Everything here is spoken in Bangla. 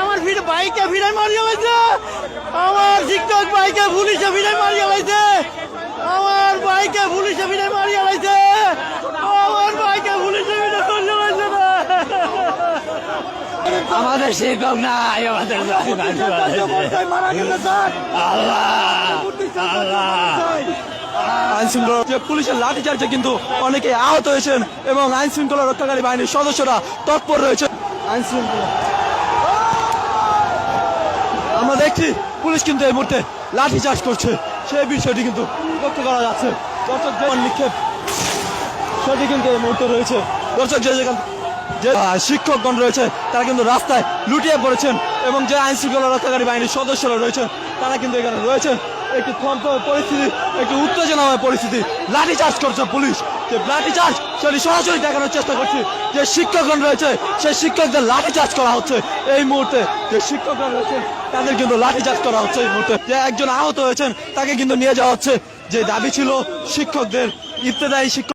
আমার ভিড় বাইকে ভিড়ে মারিয়ে আমার শিক্ষক বাইকে পুলিশে ভিড়ে মারি আমাদের শিক্ষক নাই আমাদের আইন শৃঙ্খলা পুলিশের লাঠি চার্জে কিন্তু অনেকে আহত হয়েছেন এবং আইন শৃঙ্খলা রক্ষাকারী বাহিনীর সদস্যরা তৎপর রয়েছে আইন শৃঙ্খলা। আমরা দেখছি পুলিশ কিন্তু এই মুহূর্তে লাঠি চার্জ করছে। সেই বিষয়টি কিন্তু লক্ষ্য করা যাচ্ছে। দর্শক নিক্ষেপ সেটি কিন্তু এই মুহূর্তে রয়েছে। দর্শক যে যেখান যে শিক্ষকগণ রয়েছে, তারা কিন্তু রাস্তায় লুটিয়ে পড়েছেন এবং যে আইন শৃঙ্খলা রক্ষাকারী বাহিনীর সদস্যরা রয়েছেন, তারা কিন্তু এখানে রয়েছেন। একটি থমথম পরিস্থিতি, একটি উত্তেজনাময় পরিস্থিতি। লাঠি চার্জ করছে পুলিশ। যে লাঠি চার্জ সেটি সরাসরি দেখানোর চেষ্টা করছি। যে শিক্ষকগণ রয়েছে, সেই শিক্ষকদের লাঠি চার্জ করা হচ্ছে এই মুহূর্তে। যে শিক্ষকগণ রয়েছেন, তাদের কিন্তু লাঠি চার্জ করা হচ্ছে এই মুহূর্তে। যে একজন আহত হয়েছেন, তাকে কিন্তু নিয়ে যাওয়া হচ্ছে। যে দাবি ছিল শিক্ষকদের ইত্তেদায়ী শিক্ষক